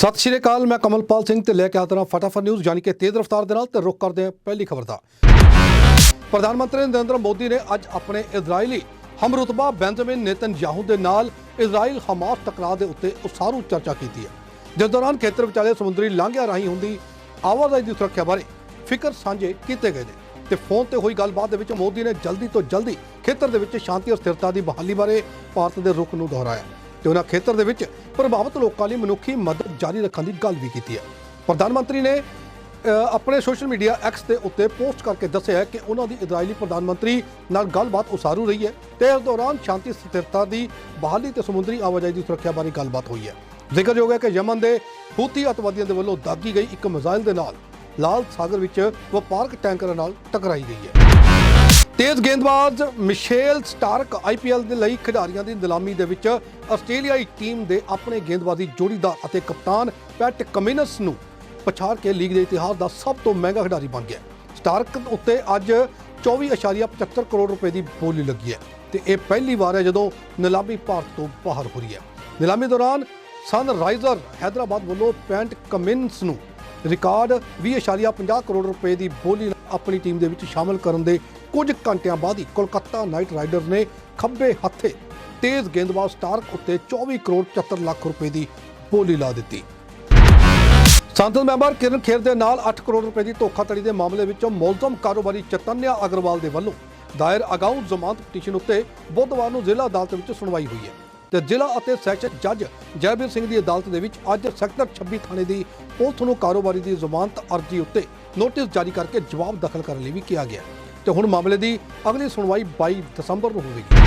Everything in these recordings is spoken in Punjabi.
ਸਤਿ ਸ਼੍ਰੀ ਅਕਾਲ, ਮੈਂ ਕਮਲਪਾਲ ਸਿੰਘ ਤੇ ਲੈ ਕੇ ਆਤਰਾ ਫਟਾਫਟ ਨਿਊਜ਼ ਯਾਨੀ ਕਿ ਤੇਜ਼ ਰਫ਼ਤਾਰ ਦੇ ਨਾਲ ਤੇ ਰੁਕ ਕਰਦੇ ਹਾਂ ਪਹਿਲੀ ਖਬਰ ਦਾ। ਪ੍ਰਧਾਨ ਮੰਤਰੀ ਨਰਿੰਦਰ ਮੋਦੀ ਨੇ ਅੱਜ ਆਪਣੇ ਇਜ਼ਰਾਈਲੀ ਹਮਰੁਤਬਾ ਬੈਂਜਾਮਿਨ ਨੇਤਨਯਾਹੂ ਦੇ ਨਾਲ ਇਜ਼ਰਾਈਲ ਹਮਾਸ ਟਕਰਾਅ ਦੇ ਉੱਤੇ ਉਸਾਰੂ ਚਰਚਾ ਕੀਤੀ ਹੈ। ਜਿਸ ਦੌਰਾਨ ਖੇਤਰ ਵਿਚਾਲੇ ਸਮੁੰਦਰੀ ਲਾਂਘਿਆਂ ਰਾਹੀਂ ਹੁੰਦੀ ਆਵਾਜਾਈ ਦੀ ਸੁਰੱਖਿਆ ਬਾਰੇ ਫਿਕਰ ਸਾਂਝੇ ਕੀਤੇ ਗਏ ਨੇ ਤੇ ਫੋਨ ਤੇ ਹੋਈ ਗੱਲਬਾਤ ਦੇ ਵਿੱਚ ਮੋਦੀ ਨੇ ਜਲਦੀ ਤੋਂ ਜਲਦੀ ਖੇਤਰ ਦੇ ਵਿੱਚ ਸ਼ਾਂਤੀ ਅਤੇ ਸਥਿਰਤਾ ਦੀ ਬਹਾਲੀ ਬਾਰੇ ਭਾਰਤ ਦੇ ਰੁਖ ਨੂੰ ਦੁਹਰਾਇਆ। ਤੇ ਉਹਨਾਂ ਖੇਤਰ ਦੇ ਵਿੱਚ ਪ੍ਰਭਾਵਿਤ ਲੋਕਾਂ ਲਈ ਮਨੁੱਖੀ ਮਦਦ ਜਾਰੀ ਰੱਖਣ ਦੀ ਗੱਲ ਵੀ ਕੀਤੀ ਹੈ। ਪ੍ਰਧਾਨ ਮੰਤਰੀ ਨੇ ਆਪਣੇ ਸੋਸ਼ਲ ਮੀਡੀਆ ਐਕਸ ਦੇ ਉੱਤੇ ਪੋਸਟ ਕਰਕੇ ਦੱਸਿਆ ਹੈ ਕਿ ਉਹਨਾਂ ਦੀ ਇਜ਼ਰਾਈਲੀ ਪ੍ਰਧਾਨ ਮੰਤਰੀ ਨਾਲ ਗੱਲਬਾਤ ਉਸਾਰੂ ਰਹੀ ਹੈ ਤੇ ਇਸ ਦੌਰਾਨ ਸ਼ਾਂਤੀ, ਸਥਿਰਤਾ ਦੀ ਬਹਾਲੀ ਤੇ ਸਮੁੰਦਰੀ ਆਵਾਜਾਈ ਦੀ ਸੁਰੱਖਿਆ ਬਾਰੇ ਗੱਲਬਾਤ ਹੋਈ ਹੈ। ਜ਼ਿਕਰਯੋਗ ਹੈ ਕਿ ਯਮਨ ਦੇ ਹੂਤੀ ਅਤਵਾਦੀਆਂ ਦੇ ਵੱਲੋਂ ਦਾਗੀ ਗਈ ਇੱਕ ਮਿਜ਼ਾਈਲ ਦੇ ਨਾਲ ਲਾਲ ਸਾਗਰ ਵਿੱਚ ਵਪਾਰਕ ਟੈਂਕਰਾਂ ਨਾਲ ਟਕਰਾਈ ਗਈ ਹੈ। ਤੇਜ਼ ਗੇਂਦਬਾਜ਼ ਮਿਸ਼ੇਲ ਸਟਾਰਕ ਆਈਪੀਐਲ ਦੇ ਲਈ ਖਿਡਾਰੀਆਂ ਦੀ ਨਿਲਾਮੀ ਦੇ ਵਿੱਚ ਆਸਟ੍ਰੇਲੀਆਈ ਟੀਮ ਦੇ ਆਪਣੇ ਗੇਂਦਬਾਜ਼ੀ ਜੋੜੀਦਾਰ ਅਤੇ ਕਪਤਾਨ ਪੈਟ ਕਮਿਨਸ ਨੂੰ ਪਛਾੜ ਕੇ ਲੀਗ ਦੇ ਇਤਿਹਾਸ ਦਾ ਸਭ ਤੋਂ ਮਹਿੰਗਾ ਖਿਡਾਰੀ ਬਣ ਗਿਆ। ਸਟਾਰਕ ਉੱਤੇ ਅੱਜ 24.75 ਕਰੋੜ ਰੁਪਏ ਦੀ ਬੋਲੀ ਲੱਗੀ ਹੈ ਤੇ ਇਹ ਪਹਿਲੀ ਵਾਰ ਹੈ ਜਦੋਂ ਨਿਲਾਮੀ ਭਾਰਤ ਤੋਂ ਬਾਹਰ ਹੋ ਰਹੀ ਹੈ। ਨਿਲਾਮੀ ਦੌਰਾਨ ਸਨਰਾਈਜ਼ਰ ਹੈਦਰਾਬਾਦ ਵੱਲੋਂ ਪੈਂਟ ਕਮਿਨਸ ਨੂੰ ਰਿਕਾਰਡ 20.50 ਕਰੋੜ ਰੁਪਏ ਦੀ ਬੋਲੀ ਆਪਣੀ ਟੀਮ ਦੇ ਵਿੱਚ ਸ਼ਾਮਲ ਕਰਨ ਦੇ ਕੁਝ ਘੰਟਿਆਂ ਬਾਅਦ ਹੀ ਕੋਲਕਾਤਾ ਨਾਈਟ ਰਾਈਡਰਸ ਨੇ ਖੱਬੇ ਹੱਥੇ ਤੇਜ਼ ਗੇਂਦਬਾਜ਼ ਸਟਾਰਕ ਉੱਤੇ 24 ਕਰੋੜ 74 ਲੱਖ ਰੁਪਏ ਦੀ ਬੋਲੀ ਲਾ ਦਿੱਤੀ। ਸੰਸਦ ਮੈਂਬਰ ਕਿਰਨ ਖੇਰ ਦੇ ਨਾਲ 8 ਕਰੋੜ ਰੁਪਏ ਦੀ ਧੋਖਾਧੜੀ ਦੇ ਮਾਮਲੇ ਵਿੱਚੋਂ ਮੁਲਜ਼ਮ ਕਾਰੋਬਾਰੀ ਚਤਨਿਆ ਅਗਰਵਾਲ ਦੇ ਵੱਲੋਂ ਦਾਇਰ ਅਗਾਊਂ ਜ਼ਮਾਨਤ ਪਟੀਸ਼ਨ ਉੱਤੇ ਬੁੱਧਵਾਰ ਨੂੰ ਜ਼ਿਲ੍ਹਾ ਅਦਾਲਤ ਵਿੱਚ ਸੁਣਵਾਈ ਹੋਈ ਹੈ। ਤੇ ਜ਼ਿਲ੍ਹਾ ਅਤੇ ਸੈਸ਼ਨ ਜੱਜ ਜੈਬੀਰ ਸਿੰਘ ਦੀ ਅਦਾਲਤ ਦੇ ਵਿੱਚ ਅੱਜ ਸੈਕਟਰ 26 ਥਾਣੇ ਦੀ ਪੁਲਿਸ ਨੂੰ ਕਾਰੋਬਾਰੀ ਦੀ ਜ਼ਮਾਨਤ ਅਰਜ਼ੀ ਉੱਤੇ ਨੋਟਿਸ ਜਾਰੀ ਕਰਕੇ ਜਵਾਬ ਦਾਖਲ ਕਰਨ ਲਈ ਵੀ ਕਿਹਾ ਗਿਆ ਤੇ ਹੁਣ ਮਾਮਲੇ ਦੀ ਅਗਲੀ ਸੁਣਵਾਈ 22 ਦਸੰਬਰ ਨੂੰ ਹੋਵੇਗੀ।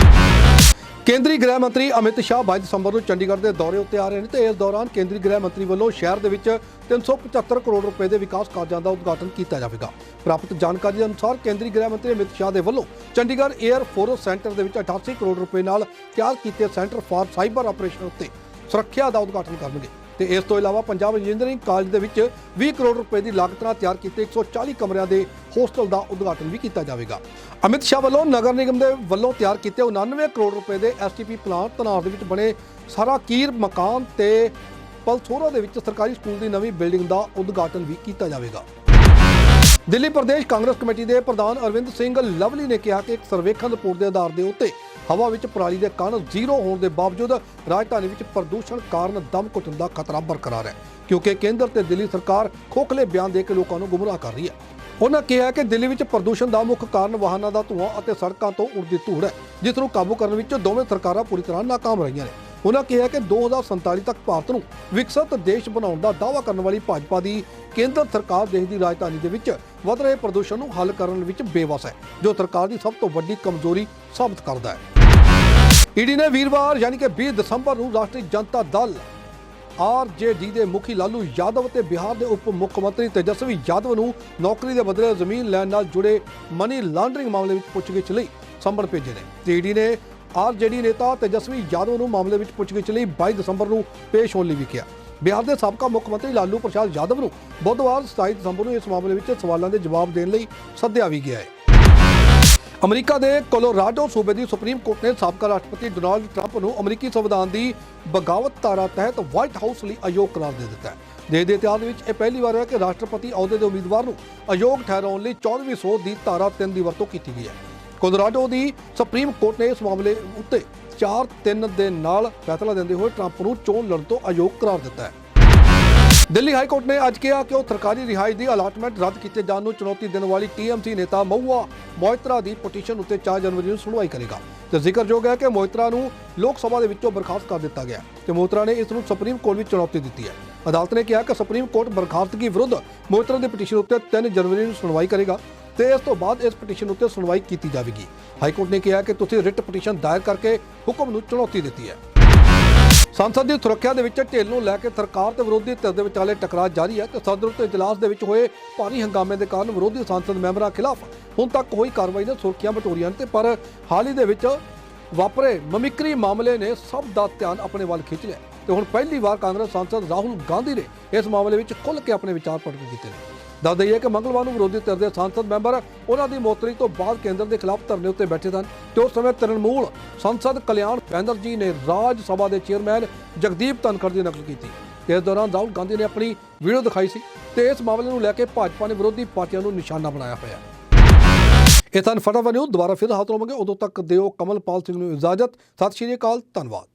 ਕੇਂਦਰੀ ਗ੍ਰਹਿ ਮੰਤਰੀ ਅਮਿਤ ਸ਼ਾਹ 22 ਦਸੰਬਰ ਨੂੰ ਚੰਡੀਗੜ੍ਹ ਦੇ ਦੌਰੇ ਉੱਤੇ ਆ ਰਹੇ ਨੇ ਤੇ ਇਸ ਦੌਰਾਨ ਕੇਂਦਰੀ ਗ੍ਰਹਿ ਮੰਤਰੀ ਵੱਲੋਂ ਸ਼ਹਿਰ ਦੇ ਵਿੱਚ 375 ਕਰੋੜ ਰੁਪਏ ਦੇ ਵਿਕਾਸ ਕਾਰਜਾਂ ਦਾ ਉਦਘਾਟਨ ਕੀਤਾ ਜਾਵੇਗਾ। ਪ੍ਰਾਪਤ ਜਾਣਕਾਰੀ ਦੇ ਅਨੁਸਾਰ ਕੇਂਦਰੀ ਗ੍ਰਹਿ ਮੰਤਰੀ ਅਮਿਤ ਸ਼ਾਹ ਦੇ ਵੱਲੋਂ ਚੰਡੀਗੜ੍ਹ 에ਅਰ ਫੋਰਸ ਸੈਂਟਰ ਦੇ ਵਿੱਚ 88 ਕਰੋੜ ਰੁਪਏ ਨਾਲ ਤਿਆਰ ਕੀਤੇ ਸੈਂਟਰ ਫਾਰ ਸਾਈਬਰ ਆਪਰੇਸ਼ਨ ਉੱਤੇ ਸੁਰੱਖਿਆ ਦਾ ਉਦਘਾਟਨ ਕਰਨਗੇ ਤੇ ਇਸ ਤੋਂ ਇਲਾਵਾ ਪੰਜਾਬ ਇੰਜੀਨੀਅਰਿੰਗ ਕਾਲਜ ਦੇ ਵਿੱਚ 20 ਕਰੋੜ ਰੁਪਏ ਦੀ ਲਾਗਤ ਨਾਲ ਤਿਆਰ ਕੀਤੇ 140 ਕਮਰਿਆਂ ਦੇ ਹੋਸਟਲ ਦਾ ਉਦਘਾਟਨ ਵੀ ਕੀਤਾ ਜਾਵੇਗਾ। ਅਮਿਤ ਸ਼ਾਹ ਵੱਲੋਂ ਨਗਰ ਨਿਗਮ ਦੇ ਵੱਲੋਂ ਤਿਆਰ ਕੀਤੇ 99 ਕਰੋੜ ਰੁਪਏ ਦੇ ਐਸਟੀਪੀ ਪਲਾਂਟ ਤਨਾਰ ਦੇ ਵਿੱਚ ਬਣੇ ਸਾਰਾ ਕੀਰ, ਮਕਾਨ ਤੇ ਪਲਥੋਰਾ ਦੇ ਵਿੱਚ ਸਰਕਾਰੀ ਸਕੂਲ ਦੀ ਨਵੀਂ ਬਿਲਡਿੰਗ ਦਾ ਉਦਘਾਟਨ ਵੀ ਕੀਤਾ ਜਾਵੇਗਾ। ਦਿੱਲੀ ਪ੍ਰਦੇਸ਼ ਕਾਂਗਰਸ ਕਮੇਟੀ ਦੇ ਪ੍ਰਧਾਨ ਅਰਵਿੰਦ ਸਿੰਘ ਲਵਲੀ ਨੇ ਕਿਹਾ ਕਿ ਇੱਕ ਸਰਵੇਖਣ ਰਿਪੋਰਟ ਦੇ ਆਧਾਰ ਦੇ ਉੱਤੇ ਹਵਾ ਵਿੱਚ ਪਰਾਲੀ ਦੇ ਕਣ ਜ਼ੀਰੋ ਹੋਣ ਦੇ ਬਾਵਜੂਦ ਰਾਜਧਾਨੀ ਵਿੱਚ ਪ੍ਰਦੂਸ਼ਣ ਕਾਰਨ ਦਮ ਘੁੱਟਣ ਦਾ ਖਤਰਾ ਬਰਕਰਾਰ ਹੈ, ਕਿਉਂਕਿ ਕੇਂਦਰ ਤੇ ਦਿੱਲੀ ਸਰਕਾਰ ਖੋਖਲੇ ਬਿਆਨ ਦੇ ਕੇ ਲੋਕਾਂ ਨੂੰ ਗੁੰਮਰਾਹ ਕਰ ਰਹੀ ਹੈ। ਉਹਨਾਂ ਕਿਹਾ ਕਿ ਦਿੱਲੀ ਵਿੱਚ ਪ੍ਰਦੂਸ਼ਣ ਦਾ ਮੁੱਖ ਕਾਰਨ ਵਾਹਨਾਂ ਦਾ ਧੂਆਂ ਅਤੇ ਸੜਕਾਂ ਤੋਂ ਉੱਡਦੀ ਧੂੜ ਹੈ, ਜਿਸ ਨੂੰ ਕਾਬੂ ਕਰਨ ਵਿੱਚ ਦੋਵੇਂ ਸਰਕਾਰਾਂ ਪੂਰੀ ਤਰ੍ਹਾਂ ਨਾਕਾਮ ਰਹੀਆਂ ਨੇ। ਉਹਨਾਂ ਕਿਹਾ ਕਿ 2047 ਤੱਕ ਭਾਰਤ ਨੂੰ ਵਿਕਸਿਤ ਦੇਸ਼ ਬਣਾਉਣ ਦਾ ਦਾਅਵਾ ਕਰਨ ਵਾਲੀ ਭਾਜਪਾ ਦੀ ਕੇਂਦਰ ਸਰਕਾਰ ਦੇਸ਼ ਦੀ ਰਾਜਧਾਨੀ ਦੇ ਵਿੱਚ ਵਧ ਰਹੇ ਪ੍ਰਦੂਸ਼ਣ ਨੂੰ ਹੱਲ ਕਰਨ ਵਿੱਚ ਬੇਵਸ ਹੈ, ਜੋ ਸਰਕਾਰ ਦੀ ਸਭ ਤੋਂ ਵੱਡੀ ਕਮਜ਼ੋਰੀ ਸਾਬਤ ਕਰਦਾ ਹੈ। ਈਡੀ ਨੇ ਵੀਰਵਾਰ, ਯਾਨੀ ਕਿ 20 ਦਸੰਬਰ ਨੂੰ ਰਾਸ਼ਟਰੀ ਜਨਤਾ ਦਲ ਆਰਜੇਡੀ ਦੇ ਮੁਖੀ ਲਾਲੂ ਯਾਦਵ ਤੇ ਬਿਹਾਰ ਦੇ ਉਪ ਮੁੱਖ ਮੰਤਰੀ ਤੇਜਸਵੀ ਯਾਦਵ ਨੂੰ ਨੌਕਰੀ ਦੇ ਬਦਲੇ ਜ਼ਮੀਨ ਲੈਣ ਨਾਲ ਜੁੜੇ ਮਨੀ ਲਾਂਡਰਿੰਗ ਮਾਮਲੇ ਵਿੱਚ ਪੁੱਛਗਿੱਛ ਲਈ ਸੰਬਰ ਭੇਜੇ ਨੇ। ਤੇ ਈਡੀ ਨੇ ਆਰਜੇਡੀ ਨੇਤਾ ਤੇਜਸਵੀ ਯਾਦਵ ਨੂੰ ਮਾਮਲੇ ਵਿੱਚ ਪੁੱਛਗਿੱਛ ਲਈ 22 ਦਸੰਬਰ ਨੂੰ ਪੇਸ਼ ਹੋਣ ਲਈ ਵੀ ਕਿਹਾ। ਬਿਹਾਰ ਦੇ ਸਾਬਕਾ ਮੁੱਖ ਮੰਤਰੀ ਲਾਲੂ ਪ੍ਰਸਾਦ ਯਾਦਵ ਨੂੰ ਬੁੱਧਵਾਰ 27 ਦਸੰਬਰ ਨੂੰ ਇਸ ਮਾਮਲੇ ਵਿੱਚ ਸਵਾਲਾਂ ਦੇ ਜਵਾਬ ਦੇਣ ਲਈ ਸੱਦਿਆ ਵੀ ਗਿਆ ਹੈ। ਅਮਰੀਕਾ ਦੇ ਕੋਲੋਰਾਡੋ ਸੂਬੇ ਦੀ ਸੁਪਰੀਮ ਕੋਰਟ ਨੇ ਸਾਬਕਾ ਰਾਸ਼ਟਰਪਤੀ ਡੋਨਾਲਡ ਟਰੰਪ ਨੂੰ ਅਮਰੀਕੀ ਸੰਵਿਧਾਨ ਦੀ ਬਗਾਵਤ ਧਾਰਾ ਤਹਿਤ ਵਾਈਟ ਹਾਊਸ ਲਈ ਅਯੋਗ ਕਰਾਰ ਦੇ ਦਿੱਤਾ ਹੈ। ਦੇਸ਼ ਦੇ ਇਤਿਹਾਸ ਵਿੱਚ ਇਹ ਪਹਿਲੀ ਵਾਰ ਹੈ ਕਿ ਰਾਸ਼ਟਰਪਤੀ ਅਹੁਦੇ ਦੇ ਉਮੀਦਵਾਰ ਨੂੰ ਅਯੋਗ ਠਹਿਰਾਉਣ ਲਈ 14ਵੀਂ ਸੋਧ ਦੀ ਧਾਰਾ 3 ਦੀ ਵਰਤੋਂ ਕੀਤੀ ਗਈ ਹੈ। ਕੋਲੋਰਾਡੋ ਦੀ ਸੁਪਰੀਮ ਕੋਰਟ ਨੇ ਇਸ ਮਾਮਲੇ ਉੱਤੇ 4-3 ਦੇ ਨਾਲ ਫੈਸਲਾ ਦਿੰਦੇ ਹੋਏ ਟਰੰਪ ਨੂੰ ਚੋਣ ਲੜਨ ਤੋਂ ਅਯੋਗ ਕਰਾਰ ਦਿੱਤਾ ਹੈ। ਦਿੱਲੀ ਹਾਈ ਕੋਰਟ ਨੇ ਅੱਜ ਕਿਹਾ ਕਿ ਉਹ ਸਰਕਾਰੀ ਰਿਹਾਇਸ਼ ਦੀ ਅਲਾਟਮੈਂਟ ਰੱਦ ਕੀਤੇ ਜਾਣ ਨੂੰ ਚੁਣੌਤੀ ਦੇਣ ਵਾਲੀ ਟੀਐਮਸੀ ਨੇਤਾ ਮਹੁਆ ਮੋਇਤਰਾ ਦੀ ਪਟੀਸ਼ਨ ਉੱਤੇ 4 ਜਨਵਰੀ ਨੂੰ ਸੁਣਵਾਈ ਕਰੇਗਾ। ਤੇ ਜ਼ਿਕਰਯੋਗ ਹੈ ਕਿ ਮੋਇਤਰਾ ਨੂੰ ਲੋਕ ਸਭਾ ਦੇ ਵਿੱਚੋਂ ਬਰਖਾਸਤ ਕਰ ਦਿੱਤਾ ਗਿਆ ਤੇ ਮੋਇਤਰਾ ਨੇ ਇਸ ਨੂੰ ਸੁਪਰੀਮ ਕੋਰਟ ਵਿੱਚ ਚੁਣੌਤੀ ਦਿੱਤੀ ਹੈ। ਅਦਾਲਤ ਨੇ ਕਿਹਾ ਕਿ ਸੁਪਰੀਮ ਕੋਰਟ ਬਰਖਾਸਤਗੀ ਵਿਰੁੱਧ ਮੋਇਤਰਾ ਦੀ ਪਟੀਸ਼ਨ ਉੱਤੇ 3 ਜਨਵਰੀ ਨੂੰ ਸੁਣਵਾਈ ਕਰੇਗਾ ਤੇ ਇਸ ਤੋਂ ਬਾਅਦ ਇਸ ਪਟੀਸ਼ਨ ਉੱਤੇ ਸੁਣਵਾਈ ਕੀਤੀ ਜਾਵੇਗੀ। ਹਾਈ ਕੋਰਟ ਨੇ ਕਿਹਾ ਕਿ ਤੁਸੀਂ ਰਿਟ ਪਟੀਸ਼ਨ ਦਾਇਰ ਕਰਕੇ ਹੁਕਮ ਨੂੰ ਚੁਣੌਤੀ ਦਿੱਤੀ ਹੈ। ਸੰਸਦ ਦੀ ਸੁਰੱਖਿਆ ਦੇ ਵਿੱਚ ਢਿੱਲ ਨੂੰ ਲੈ ਕੇ ਸਰਕਾਰ ਤੇ ਵਿਰੋਧੀ ਧਿਰ ਦੇ ਵਿਚਾਲੇ ਟਕਰਾਅ ਜਾਰੀ ਹੈ ਤੇ ਸਦਰ ਤੇ ਇਜਲਾਸ ਦੇ ਵਿੱਚ ਹੋਏ ਭਾਰੀ ਹੰਗਾਮੇ ਦੇ ਕਾਰਨ ਵਿਰੋਧੀ ਸੰਸਦ ਮੈਂਬਰਾਂ ਖਿਲਾਫ ਹੁਣ ਤੱਕ ਹੋਈ ਕਾਰਵਾਈ ਨੇ ਸੁਰੱਖਿਆ ਬਟੋਰੀਆਂ ਨੇ ਤੇ, ਪਰ ਹਾਲ ਹੀ ਦੇ ਵਿੱਚ ਵਾਪਰੇ ਮਮਿਕਰੀ ਮਾਮਲੇ ਨੇ ਸਭ ਦਾ ਧਿਆਨ ਆਪਣੇ ਵੱਲ ਖਿੱਚ ਲਿਆ ਤੇ ਹੁਣ ਪਹਿਲੀ ਵਾਰ ਕਾਂਗਰਸ ਸੰਸਦ ਰਾਹੁਲ ਗਾਂਧੀ ਨੇ ਇਸ ਮਾਮਲੇ ਵਿੱਚ ਖੁੱਲ੍ਹ ਕੇ ਆਪਣੇ ਵਿਚਾਰ ਪ੍ਰਗਟ ਕੀਤੇ ਨੇ। ਦੱਸ ਦਈਏ ਕਿ ਮੰਗਲਵਾਰ ਨੂੰ ਵਿਰੋਧੀ ਧਿਰ ਦੇ ਸੰਸਦ ਮੈਂਬਰ ਉਹਨਾਂ ਦੀ ਮੌਤਰੀ ਤੋਂ ਬਾਅਦ ਕੇਂਦਰ ਦੇ ਖਿਲਾਫ ਧਰਨੇ ਉੱਤੇ ਬੈਠੇ ਸਨ ਤੇ ਉਸ ਸਮੇਂ ਤ੍ਰਿਣਮੂਲ ਸੰਸਦ ਕਲਿਆਣ ਬੈਨਰਜੀ ਨੇ ਰਾਜ ਸਭਾ ਦੇ ਚੇਅਰਮੈਨ ਜਗਦੀਪ ਧਨਖੜ ਦੀ ਨਕਲ ਕੀਤੀ ਇਸ ਦੌਰਾਨ ਰਾਹੁਲ ਗਾਂਧੀ ਨੇ ਆਪਣੀ ਵੀਡੀਓ ਦਿਖਾਈ ਸੀ ਤੇ ਇਸ ਮਾਮਲੇ ਨੂੰ ਲੈ ਕੇ ਭਾਜਪਾ ਨੇ ਵਿਰੋਧੀ ਪਾਰਟੀਆਂ ਨੂੰ ਨਿਸ਼ਾਨਾ ਬਣਾਇਆ ਹੋਇਆ। ਹੈ ਇਹ ਤਾਂ ਫਟਾਫਟ ਨਿਊਜ਼ ਦੁਬਾਰਾ ਫਿਰ ਹਾਜ਼ਰ ਹੋਵਾਂਗੇ। ਉਦੋਂ ਤੱਕ ਦਿਓ ਕਮਲਪਾਲ ਸਿੰਘ ਨੂੰ ਇਜਾਜ਼ਤ। ਸਤਿ ਸ਼੍ਰੀ ਅਕਾਲ, ਧੰਨਵਾਦ।